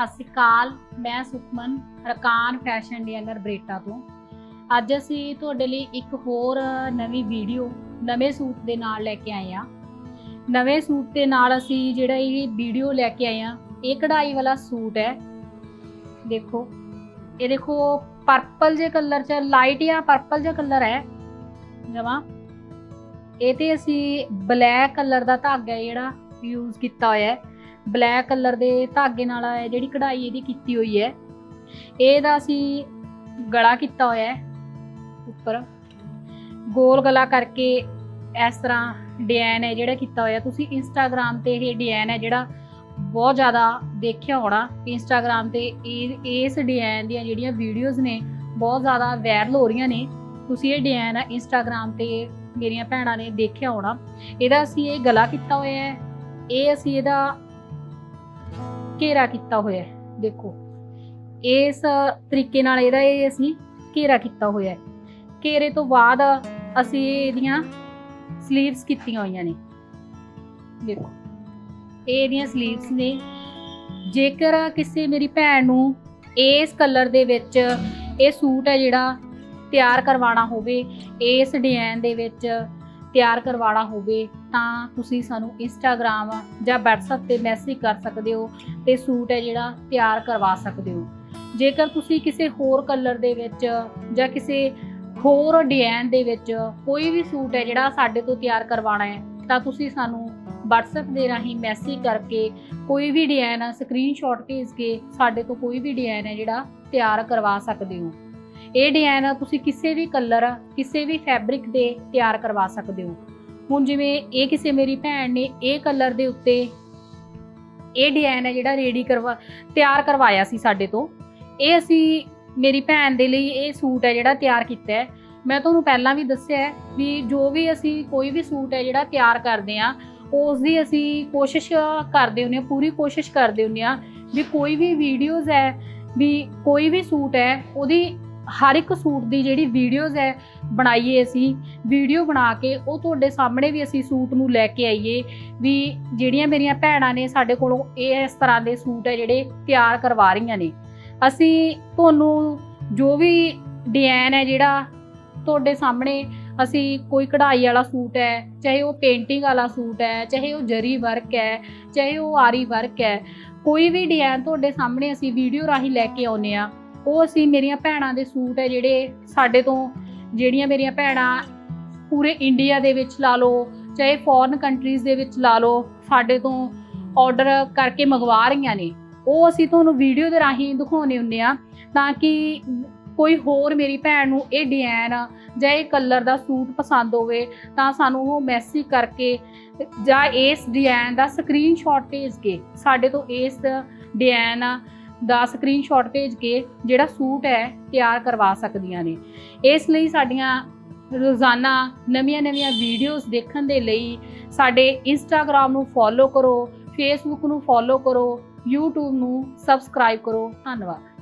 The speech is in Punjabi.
ਸਤਿ ਸ਼੍ਰੀ ਅਕਾਲ, ਮੈਂ ਸੁਖਮਨ, ਰਕਾਨ ਫੈਸ਼ਨ ਡਿਜ਼ਾਈਨਰ ਬਰੇਟਾ ਤੋਂ। ਅੱਜ ਅਸੀਂ ਤੁਹਾਡੇ ਲਈ ਇੱਕ ਹੋਰ ਨਵੀਂ ਵੀਡੀਓ, ਨਵੇਂ ਸੂਟ ਦੇ ਨਾਲ ਲੈ ਕੇ ਆਏ ਆ ਨਵੇਂ ਸੂਟ ਦੇ ਨਾਲ ਅਸੀਂ ਜਿਹੜਾ ਇਹ ਵੀਡੀਓ ਲੈ ਕੇ ਆਏ ਆ ਇਹ ਕਢਾਈ ਵਾਲਾ ਸੂਟ ਹੈ। ਦੇਖੋ, ਇਹ ਦੇਖੋ ਪਰਪਲ ਜੇ ਕਲਰ ਚ ਲਾਈਟ ਜਾਂ ਪਰਪਲ ਜਿਹਾ ਕਲਰ ਹੈ। ਜਮਾ। ਇਹ ਤੇ ਅਸੀਂ ਬਲੈਕ ਕਲਰ ਦਾ ਧਾਗਾ ਹੈ ਜਿਹੜਾ ਯੂਜ਼ ਕੀਤਾ ਹੋਇਆ ਹੈ। ਬਲੈਕ ਕਲਰ ਦੇ ਧਾਗੇ ਨਾਲ ਇਹ ਜਿਹੜੀ ਕਢਾਈ ਇਹਦੀ ਕੀਤੀ ਹੋਈ ਹੈ। ਇਹਦਾ ਅਸੀਂ ਗਲਾ ਕੀਤਾ ਹੋਇਆ ਹੈ ਉੱਪਰ। ਗੋਲ ਗਲਾ ਕਰਕੇ ਇਸ ਤਰ੍ਹਾਂ ਡਿਜ਼ਾਈਨ ਹੈ ਜਿਹੜਾ ਕੀਤਾ ਹੋਇਆ, ਤੁਸੀਂ ਇੰਸਟਾਗ੍ਰam ਤੇ ਇਹ ਡਿਜ਼ਾਈਨ ਹੈ ਜਿਹੜਾ ਬਹੁਤ ਜ਼ਿਆਦਾ ਦੇਖਿਆ ਹੋਣਾ। ਇੰਸਟਾਗ੍ਰam ਤੇ ਇਹ, ਇਸ ਡਿਜ਼ਾਈਨ ਦੀਆਂ ਜਿਹੜੀਆਂ ਵੀਡੀਓਜ਼ ਨੇ, ਬਹੁਤ ਜ਼ਿਆਦਾ ਵਾਇਰਲ ਹੋ ਰਹੀਆਂ ਨੇ। ਤੁਸੀਂ ਇਹ ਡਿਜ਼ਾਈਨ ਆ ਇੰਸਟਾਗ੍ਰam ਤੇ ਮੇਰੀਆਂ ਭੈਣਾਂ ਨੇ ਦੇਖਿਆ ਹੋਣਾ। ਇਹਦਾ ਅਸੀਂ ਇਹ ਗਲਾ ਕੀਤਾ ਹੋਇਆ ਹੈ। ਇਹ ਅਸੀਂ ਇਹਦਾ ਘੇਰਾ ਕੀਤਾ ਹੋਇਆ ਹੈ, ਦੇਖੋ। ਇਸ ਤਰੀਕੇ ਨਾਲ ਇਹਦਾ ਇਹ ਅਸੀਂ ਘੇਰਾ ਕੀਤਾ ਹੋਇਆ ਹੈ। ਘੇਰੇ ਤੋਂ ਬਾਅਦ ਅਸੀਂ ਇਹਦੀਆਂ 슬ੀਵਸ ਕੀਤੀਆਂ ਹੋਈਆਂ ਨੇ। ਦੇਖੋ, ਇਹ ਇਹਦੀਆਂ 슬ੀਵਸ ਨੇ। ਜੇਕਰ ਕਿਸੇ ਮੇਰੀ ਭੈਣ ਨੂੰ ਇਸ ਕਲਰ ਦੇ ਵਿੱਚ ਇਹ ਸੂਟ ਹੈ ਜਿਹੜਾ ਤਿਆਰ ਕਰਵਾਉਣਾ ਹੋਵੇ, ਇਸ ਡਿਜ਼ਾਈਨ ਦੇ ਵਿੱਚ ਤਿਆਰ ਕਰਵਾਉਣਾ ਹੋਵੇ ਤਾਂ ਤੁਸੀਂ ਸਾਨੂੰ ਇੰਸਟਾਗ੍ਰam ਜਾਂ WhatsApp ਤੇ ਮੈਸੇਜ ਕਰ ਸਕਦੇ ਹੋ ਤੇ ਸੂਟ ਹੈ ਜਿਹੜਾ ਤਿਆਰ ਕਰਵਾ ਸਕਦੇ ਹੋ। ਜੇਕਰ ਤੁਸੀਂ ਕਿਸੇ ਹੋਰ ਕਲਰ ਦੇ ਵਿੱਚ ਜਾਂ ਕਿਸੇ ਹੋਰ ਡਿਜ਼ਾਈਨ ਦੇ ਵਿੱਚ ਕੋਈ ਵੀ ਸੂਟ ਹੈ ਜਿਹੜਾ ਸਾਡੇ ਤੋਂ ਤਿਆਰ ਕਰਵਾਉਣਾ ਹੈ, ਤਾਂ ਤੁਸੀਂ ਸਾਨੂੰ WhatsApp ਦੇ ਰਾਹੀਂ ਮੈਸੇਜ ਕਰਕੇ ਕੋਈ ਵੀ ਡਿਜ਼ਾਈਨ ਸਕਰੀਨਸ਼ਾਟ ਭੇਜ ਕੇ ਸਾਡੇ ਤੋਂ ਕੋਈ ਵੀ ਡਿਜ਼ਾਈਨ ਹੈ ਜਿਹੜਾ ਤਿਆਰ ਕਰਵਾ ਸਕਦੇ ਹੋ। ਇਹ ਡਿਜ਼ਾਈਨ ਤੁਸੀਂ ਕਿਸੇ ਵੀ ਕਲਰ ਕਿਸੇ ਵੀ ਫੈਬਰਿਕ ਦੇ ਤਿਆਰ ਕਰਵਾ ਸਕਦੇ ਹੋ। ਹੁਣ ਜਿਵੇਂ ਇਹ ਕਿਸੇ ਮੇਰੀ ਭੈਣ ਨੇ ਇਹ ਕਲਰ ਦੇ ਉੱਤੇ ਇਹ ਡਿਜ਼ਾਈਨ ਹੈ ਜਿਹੜਾ ਰੈਡੀ ਕਰਵਾ, ਤਿਆਰ ਕਰਵਾਇਆ ਸੀ ਸਾਡੇ ਤੋਂ। ਇਹ ਅਸੀਂ ਮੇਰੀ ਭੈਣ ਦੇ ਲਈ ਇਹ ਸੂਟ ਹੈ ਜਿਹੜਾ ਤਿਆਰ ਕੀਤਾ ਹੈ। ਮੈਂ ਤੁਹਾਨੂੰ ਪਹਿਲਾਂ ਵੀ ਦੱਸਿਆ ਹੈ ਵੀ ਜੋ ਵੀ ਅਸੀਂ ਕੋਈ ਵੀ ਸੂਟ ਹੈ ਜਿਹੜਾ ਤਿਆਰ ਕਰਦੇ ਆ ਉਸ ਦੀ ਅਸੀਂ ਕੋਸ਼ਿਸ਼ ਕਰਦੇ ਹੁੰਦੇ ਆ ਪੂਰੀ ਕੋਸ਼ਿਸ਼ ਕਰਦੇ ਹੁੰਦੇ ਆ ਵੀ ਕੋਈ ਵੀ ਵੀਡੀਓਜ਼ ਹੈ, ਵੀ ਕੋਈ ਵੀ ਸੂਟ ਹੈ, ਉਹਦੀ ਹਰ ਇੱਕ ਸੂਟ ਦੀ ਜਿਹੜੀ ਵੀਡੀਓਜ਼ ਹੈ ਬਣਾਈਏ ਅਸੀਂ ਵੀਡੀਓ ਬਣਾ ਕੇ ਉਹ ਤੁਹਾਡੇ ਸਾਹਮਣੇ ਵੀ ਅਸੀਂ ਸੂਟ ਨੂੰ ਲੈ ਕੇ ਆਈਏ ਵੀ ਜਿਹੜੀਆਂ ਮੇਰੀਆਂ ਭੈਣਾਂ ਨੇ ਸਾਡੇ ਕੋਲੋਂ ਇਹ ਇਸ ਤਰ੍ਹਾਂ ਦੇ ਸੂਟ ਹੈ ਜਿਹੜੇ ਤਿਆਰ ਕਰਵਾ ਰਹੀਆਂ ਨੇ। ਅਸੀਂ ਤੁਹਾਨੂੰ ਜੋ ਵੀ ਡਿਜ਼ਾਈਨ ਹੈ ਜਿਹੜਾ ਤੁਹਾਡੇ ਸਾਹਮਣੇ ਅਸੀਂ ਕੋਈ ਕਢਾਈ ਵਾਲਾ ਸੂਟ ਹੈ, ਚਾਹੇ ਉਹ ਪੇਂਟਿੰਗ ਵਾਲਾ ਸੂਟ ਹੈ, ਚਾਹੇ ਉਹ ਜਰੀ ਵਰਕ ਹੈ, ਚਾਹੇ ਉਹ ਆਰੀ ਵਰਕ ਹੈ, ਕੋਈ ਵੀ ਡਿਜ਼ਾਈਨ ਤੁਹਾਡੇ ਸਾਹਮਣੇ ਅਸੀਂ ਵੀਡੀਓ ਰਾਹੀਂ ਲੈ ਕੇ ਆਉਨੇ ਆ ਉਹ ਅਸੀਂ ਮੇਰੀਆਂ ਭੈਣਾਂ ਦੇ ਸੂਟ ਹੈ ਜਿਹੜੇ ਸਾਡੇ ਤੋਂ ਜਿਹੜੀਆਂ ਮੇਰੀਆਂ ਭੈਣਾਂ ਪੂਰੇ ਇੰਡੀਆ ਦੇ ਵਿੱਚ ਲਾ ਲਓ, ਚਾਹੇ ਫੋਰਨ ਕੰਟਰੀਜ਼ ਦੇ ਵਿੱਚ ਲਾ ਲਓ, ਸਾਡੇ ਤੋਂ ਆਰਡਰ ਕਰਕੇ ਮੰਗਵਾ ਰਹੀਆਂ ਨੇ। ਉਹ ਅਸੀਂ ਤੁਹਾਨੂੰ ਵੀਡੀਓ ਦੇ ਰਾਹੀਂ ਦਿਖਾਉਨੇ ਹੁੰਨੇ ਆ ਤਾਂ ਕਿ ਕੋਈ ਹੋਰ ਮੇਰੀ ਭੈਣ ਨੂੰ ਇਹ ਡਿਜ਼ਾਈਨ ਜਾਂ ਇਹ ਕਲਰ ਦਾ ਸੂਟ ਪਸੰਦ ਹੋਵੇ ਤਾਂ ਸਾਨੂੰ ਉਹ ਮੈਸੇਜ ਕਰਕੇ ਜਾਂ ਇਸ ਡਿਜ਼ਾਈਨ ਦਾ ਸਕਰੀਨਸ਼ਾਟ ਭੇਜ ਕੇ ਸਾਡੇ ਤੋਂ ਇਸ ਡਿਜ਼ਾਈਨ ਦਾ ਸਕਰੀਨਸ਼ਾਟ ਭੇਜ ਕੇ ਜਿਹੜਾ ਸੂਟ ਹੈ ਤਿਆਰ ਕਰਵਾ ਸਕਦੀਆਂ ਨੇ। ਇਸ ਲਈ ਸਾਡੀਆਂ ਰੋਜ਼ਾਨਾ ਨਵੀਆਂ-ਨਵੀਆਂ ਵੀਡੀਓਜ਼ ਦੇਖਣ ਦੇ ਲਈ ਸਾਡੇ ਇੰਸਟਾਗ੍ਰam ਨੂੰ ਫੋਲੋ ਕਰੋ ਫੇਸਬੁੱਕ ਨੂੰ ਫੋਲੋ ਕਰੋ, YouTube ਨੂੰ ਸਬਸਕ੍ਰਾਈਬ ਕਰੋ। ਧੰਨਵਾਦ।